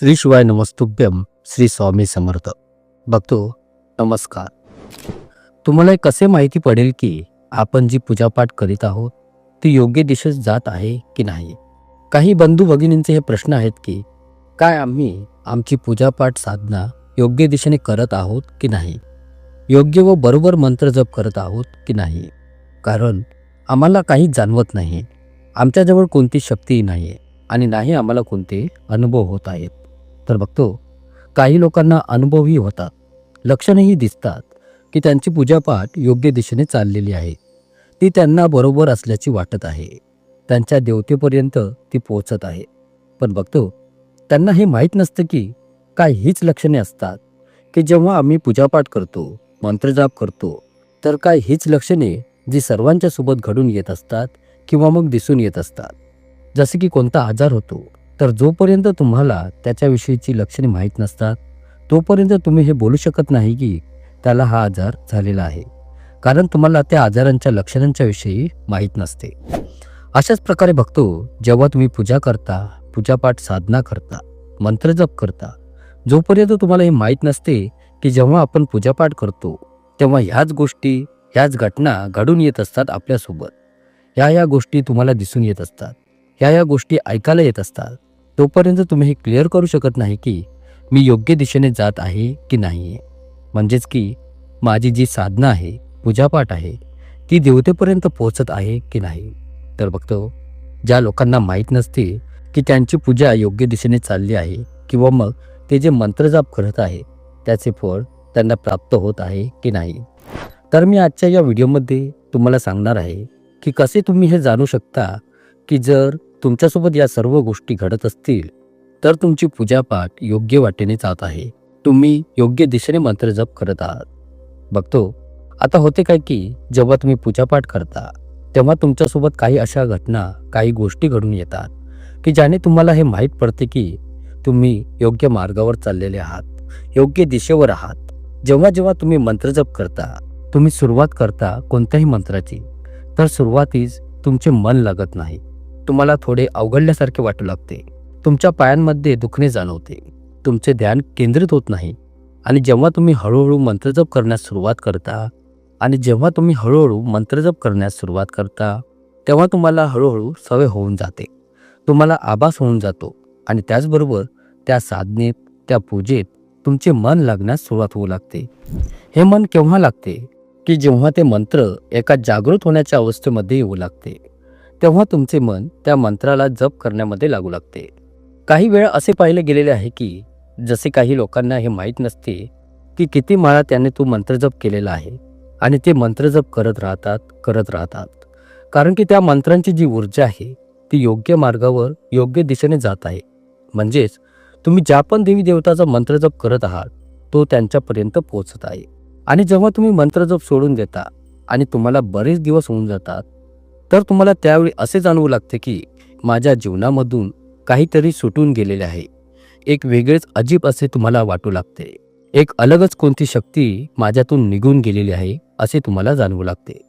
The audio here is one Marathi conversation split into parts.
श्री शिवाय नमस्तुभ्यम श्री स्वामी समर्थ. बघतो नमस्कार. तुम्हाला कसे माहिती पडेल की आपण जी पूजापाठ करीत आहोत ती योग्य दिशेस जात आहे की नाही? काही बंधू भगिनींचे हे प्रश्न आहेत की काय आम्ही आमची पूजापाठ साधना योग्य दिशेने करत आहोत की नाही? योग्य व बरोबर मंत्र जप करत आहोत की नाही? कारण आम्हाला काही जाणवत नाही. आमच्याजवळ कोणती शक्ती नाही आहे आणि नाही आम्हाला कोणते अनुभव होत आहेत. तर बघतो काही लोकांना अनुभवही होतात. लक्षणंही दिसतात की त्यांची पूजापाठ योग्य दिशेने चाललेली आहे. ती त्यांना बरोबर असल्याची वाटत आहे. त्यांच्या देवतेपर्यंत ती पोहोचत आहे. पण बघतो त्यांना हे माहीत नसतं की काय हीच लक्षणे असतात की जेव्हा आम्ही पूजापाठ करतो मंत्रजाप करतो तर काय हीच लक्षणे जी सर्वांच्या सोबत घडून येत असतात किंवा मग दिसून येत असतात. जसे की कोणता आजार होतो तर जोपर्यंत तुम्हाला त्याच्याविषयीची लक्षणे माहीत नसतात तोपर्यंत तुम्ही हे बोलू शकत नाही की त्याला हा आजार झालेला आहे. कारण तुम्हाला त्या आजारांच्या लक्षणांच्या विषयी माहीत नसते. अशाच प्रकारे बघतो जेव्हा तुम्ही पूजा करता पूजापाठ साधना करता मंत्रजप करता जोपर्यंत तुम्हाला हे माहीत नसते की जेव्हा आपण पूजापाठ करतो तेव्हा ह्याच गोष्टी ह्याच घटना घडून येत असतात आपल्यासोबत. ह्या ह्या गोष्टी तुम्हाला दिसून येत असतात. ह्या ह्या गोष्टी ऐकायला येत असतात. तोपर्यंत तुम्ही हे क्लिअर करू शकत नाही की मी योग्य दिशेने जात आहे की नाही आहे म्हणजेच की माझी जी साधना आहे पूजापाठ आहे ती देवतेपर्यंत पोहोचत आहे की नाही. तर बघतो ज्या लोकांना माहीत नसते की त्यांची पूजा योग्य दिशेने चालली आहे किंवा मग ते जे मंत्रजाप करत आहे त्याचे फळ त्यांना प्राप्त होत आहे की नाही. तर मी आजच्या या व्हिडिओमध्ये तुम्हाला सांगणार आहे की कसे तुम्ही हे जाणू शकता की जर तुमच्यासोबत या सर्व गोष्टी घडत असतील तर तुमची पूजापाठ योग्य वाटेने जात आहे. तुम्ही योग्य दिशेने मंत्र जप करत आहात. बघतो आता होते काय की जेव्हा तुम्ही पूजापाठ करता तेव्हा तुमच्यासोबत काही अशा घटना काही गोष्टी घडून येतात की ज्याने तुम्हाला हे माहीत पडते की तुम्ही योग्य मार्गावर चाललेले आहात योग्य दिशेवर आहात. जेव्हा जेव्हा तुम्ही मंत्र जप करता तुम्ही सुरुवात करता कोणत्याही मंत्राची तर सुरुवातीस तुमचे मन लागत नाही. तुम्हाला थोडे अवघडल्यासारखे वाटू लागते. तुमच्या पायांमध्ये दुखणे जाणवते. तुमचे ध्यान केंद्रित होत नाही. आणि जेव्हा तुम्ही हळूहळू मंत्रजप करण्यास सुरुवात करता आणि जेव्हा तुम्ही हळूहळू मंत्रजप करण्यास सुरुवात करता तेव्हा तुम्हाला हळूहळू सवय होऊन जाते. तुम्हाला आभास होऊन जातो आणि त्याचबरोबर त्या साधनेत त्या पूजेत तुमचे मन लागण्यास सुरुवात होऊ लागते. हे मन केव्हा लागते? की जेव्हा ते मंत्र एका जागृत होण्याच्या अवस्थेमध्ये येऊ लागते. तेव्हा तुमचे मन त्या मंत्राला जप करण्यामध्ये लागू लागते. काही वेळा असे पाहिले गेलेले आहे की जसे काही लोकांना हे माहीत नसते की किती माळा त्याने तो मंत्रजप केलेला आहे आणि ते मंत्रजप करत राहतात करत राहतात. कारण की त्या मंत्रांची जी ऊर्जा आहे ती योग्य मार्गावर योग्य दिशेने जात आहे. म्हणजेच तुम्ही ज्या पण देवी देवताचा मंत्रजप करत आहात तो त्यांच्यापर्यंत पोहोचत आहे. आणि जेव्हा तुम्ही मंत्रजप सोडून देता आणि तुम्हाला बरेच दिवस होऊन जातात तर तुम्हाला त्यावेळी असे जाणवू लागते की माझ्या जीवनामधून काहीतरी सुटून गेलेले आहे. एक वेगळेच अजीब असे तुम्हाला वाटू लागते. एक अलगच कोणती शक्ती माझ्यातून निघून गेलेली आहे असे तुम्हाला जाणवू लागते.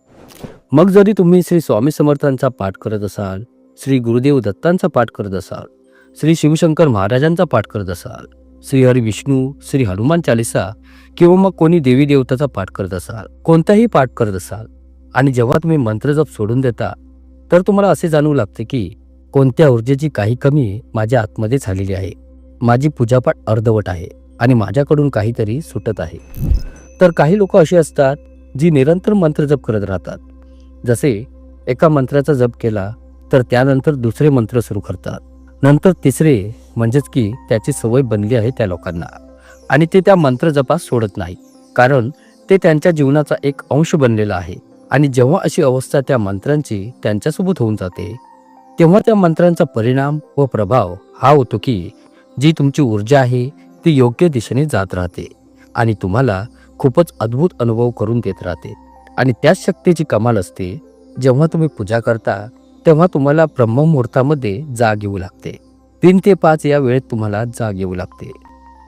मग जरी तुम्ही श्री स्वामी समर्थांचा पाठ करत असाल श्री गुरुदेव दत्तांचा पाठ करत असाल श्री शिवशंकर महाराजांचा पाठ करत असाल श्री हरी विष्णू श्री हनुमान चालिसा किंवा मग कोणी देवी देवताचा पाठ करत असाल कोणताही पाठ करत असाल आणि जेव्हा तुम्ही मंत्रजप सोडून देता तर तुम्हाला असे जाणवू लागते की कोणत्या ऊर्जेची काही कमी माझ्या आतमध्ये झालेली आहे. माझी पूजापाठ अर्धवट आहे आणि माझ्याकडून काहीतरी सुटत आहे. तर काही लोक अशी असतात जी निरंतर मंत्रजप करत राहतात. जसे एका मंत्राचा जप केला तर त्यानंतर दुसरे मंत्र सुरू करतात. नंतर तिसरे म्हणजेच की त्याची सवय बनली आहे त्या लोकांना. आणि ते त्या मंत्रजपास सोडत नाही कारण ते त्यांच्या जीवनाचा एक अंश बनलेला आहे. आणि जेव्हा अशी अवस्था त्या मंत्रांची त्यांच्यासोबत होऊन जाते तेव्हा त्या मंत्रांचा परिणाम व प्रभाव हा होतो की जी तुमची ऊर्जा आहे ती योग्य दिशेने जात राहते आणि तुम्हाला खूपच अद्भुत अनुभव करून देत राहते. आणि त्याच शक्तीची कमाल असते जेव्हा तुम्ही पूजा करता तेव्हा तुम्हाला ब्रह्ममुहूर्तामध्ये जाग येऊ लागते. तीन ते पाच या वेळेत तुम्हाला जाग येऊ लागते.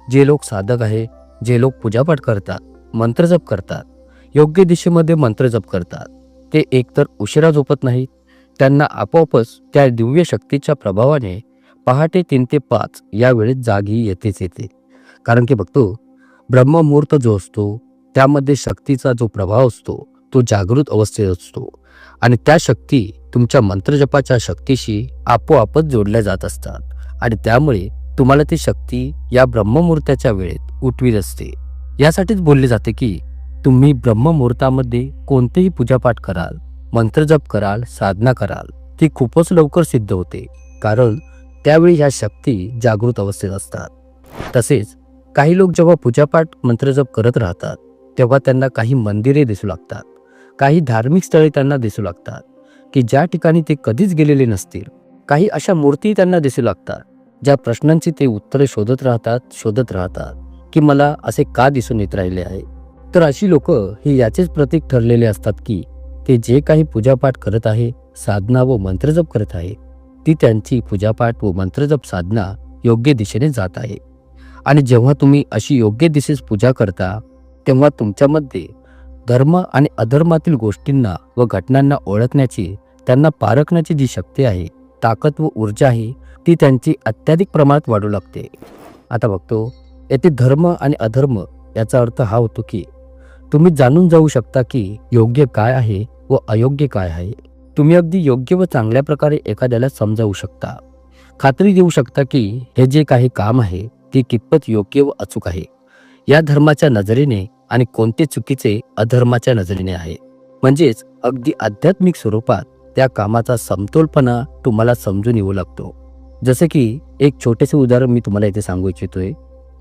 जे लोक साधक आहे जे लोक पूजापाठ करतात मंत्रजप करतात योग्य दिशेमध्ये मंत्रजप करतात. ते एकतर उशिरा झोपत नाहीत त्यांना आपोआपच त्या दिव्य शक्तीच्या प्रभावाने पहाटे तीन ते पाच या वेळेत जागी येतेच येते. कारण की बघतो ब्रह्ममुहूर्त जो असतो त्यामध्ये शक्तीचा जो प्रभाव असतो तो जागृत अवस्थेत असतो. आणि त्या शक्ती तुमच्या मंत्रजपाच्या शक्तीशी आपोआपच जोडल्या जात असतात. आणि त्यामुळे तुम्हाला ती शक्ती या ब्रह्ममुहूर्ताच्या वेळेत उठवीत असते. यासाठीच बोलले जाते की तुम्ही ब्रह्ममुहूर्तामध्ये कोणतेही पूजापाठ कराल मंत्रजप कराल साधना कराल ती खूपच लवकर सिद्ध होते. कारण त्यावेळी ह्या शक्ती जागृत अवस्थेत असतात. तसेच काही लोक जेव्हा पूजापाठ मंत्रजप करत राहतात तेव्हा त्यांना काही मंदिरे दिसू लागतात. काही धार्मिक स्थळे त्यांना दिसू लागतात की ज्या ठिकाणी ते कधीच गेलेले नसतील. काही अशा मूर्ती त्यांना दिसू लागतात ज्या प्रश्नांची ते उत्तरे शोधत राहतात शोधत राहतात की मला असे का दिसून येत राहिले आहे? तर अशी लोक हे याचेच प्रतीक ठरलेले असतात की ते जे काही पूजापाठ करत आहे साधना व मंत्रजप करत आहे ती त्यांची पूजापाठ व मंत्रजप साधना योग्य दिशेने जात आहे. आणि जेव्हा तुम्ही अशी योग्य दिशेस पूजा करता तेव्हा तुमच्यामध्ये धर्म आणि अधर्मातील गोष्टींना व घटनांना ओळखण्याची त्यांना पारखण्याची जी शक्ती आहे ताकद व ऊर्जा आहे ती त्यांची अत्याधिक प्रमाणात वाढू लागते. आता बघतो येथे धर्म आणि अधर्म याचा अर्थ हा होतो की तुम्ही जाणून जाऊ शकता की योग्य काय आहे व अयोग्य काय आहे. तुम्ही अगदी योग्य व चांगल्या प्रकारे एखाद्याला समजावू शकता. खात्री देऊ शकता की हे जे काही काम आहे ते कितपत योग्य व अचूक आहे. या धर्माच्या नजरेने आणि कोणते चुकीचे अधर्माच्या नजरेने आहे. म्हणजेच अगदी आध्यात्मिक स्वरूपात त्या कामाचा समतोलपणा तुम्हाला समजून येऊ लागतो. जसे की एक छोटेसे उदाहरण मी तुम्हाला इथे सांगू इच्छितोय.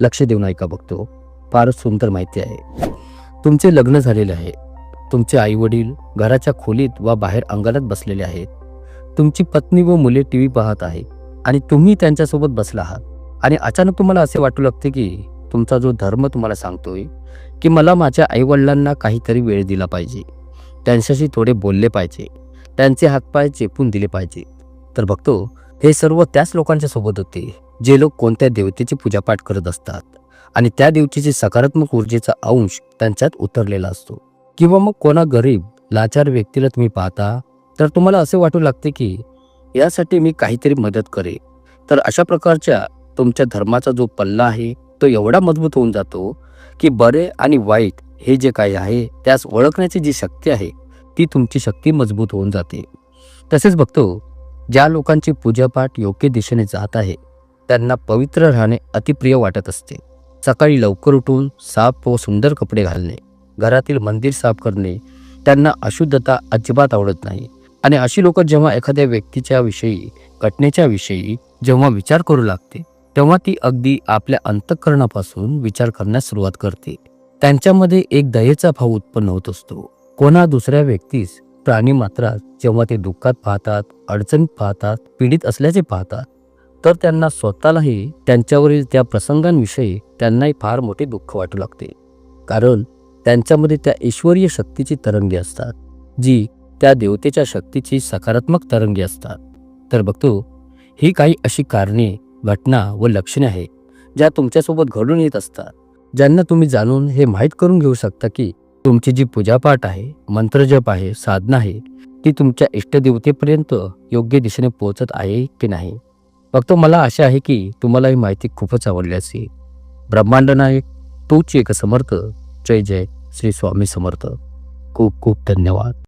लक्ष देऊन ऐका बघतो. फारच सुंदर माहिती आहे. तुमचे लग्न झालेले आहे. तुमचे आई वडील घराच्या खोलीत वा बाहेर अंगणात बसलेले आहेत. तुमची पत्नी व मुले टी व्ही पाहत आहे आणि तुम्ही त्यांच्यासोबत बसला आहात. आणि अचानक तुम्हाला असे वाटू लागते की तुमचा जो धर्म तुम्हाला सांगतोय की मला माझ्या आईवडिलांना काहीतरी वेळ दिला पाहिजे. त्यांच्याशी थोडे बोलले पाहिजे. त्यांचे हातपाय चेपून दिले पाहिजे. तर बघतो हे सर्व त्याच लोकांच्या सोबत होते जे लोक कोणत्या देवतेची पूजापाठ करत असतात. आणि त्या देवतेची सकारात्मक ऊर्जेचा अंश त्यांच्यात उतरलेला असतो. किंवा मग कोणा गरीब लाचार व्यक्तीला तुम्ही पाहता तर तुम्हाला असे वाटू लागते की यासाठी मी काहीतरी मदत करे तर अशा प्रकारच्या तुमच्या धर्माचा जो पल्ला आहे तो एवढा मजबूत होऊन जातो की बरे आणि वाईट हे जे काही आहे त्यास ओळखण्याची जी शक्ती आहे ती तुमची शक्ती मजबूत होऊन जाते. तसेच बघतो ज्या लोकांची पूजापाठ योग्य दिशेने जात आहे त्यांना पवित्र राहणे अतिप्रिय वाटत असते. सकाळी लवकर उठून साफ व सुंदर कपडे घालणे घरातील मंदिर साफ करणे त्यांना अशुद्धता अजिबात आवडत नाही. आणि अशी लोक जेव्हा एखाद्या व्यक्तीच्या विषयी घटनेच्या विषयी जेव्हा विचार करू लागते तेव्हा ती अगदी आपल्या अंतःकरणापासून विचार करण्यास सुरुवात करते. त्यांच्यामध्ये एक दयेचा भाव उत्पन्न होत असतो. कोणा दुसऱ्या व्यक्तीस प्राणी मात्रात जेव्हा ते दुःखात पाहतात अडचणीत पाहतात पीडित असल्याचे पाहतात तर त्यांना स्वतःलाही त्यांच्यावरील त्या प्रसंगांविषयी त्यांनाही फार मोठे दुःख वाटू लागते. कारण त्यांच्यामध्ये त्या ईश्वरीय शक्तीची तरंगी असतात जी त्या देवतेच्या शक्तीची सकारात्मक तरंगी असतात. तर बघतो ही काही अशी कारणे घटना व लक्षणे आहेत ज्या तुमच्यासोबत घडून येत असतात ज्यांना तुम्ही जाणून हे माहीत करून घेऊ शकता की तुमची जी पूजापाठ आहे मंत्रजप आहे साधना आहे ती तुमच्या इष्टदेवतेपर्यंत योग्य दिशेने पोहोचत आहे की नाही. फक्त मला आशा आहे की तुम्हाला ही माहिती खूपच आवडली असेल. ब्रह्मांड नायक तोच एक समर्थ. जय जय श्री स्वामी समर्थ. खूप खूप धन्यवाद.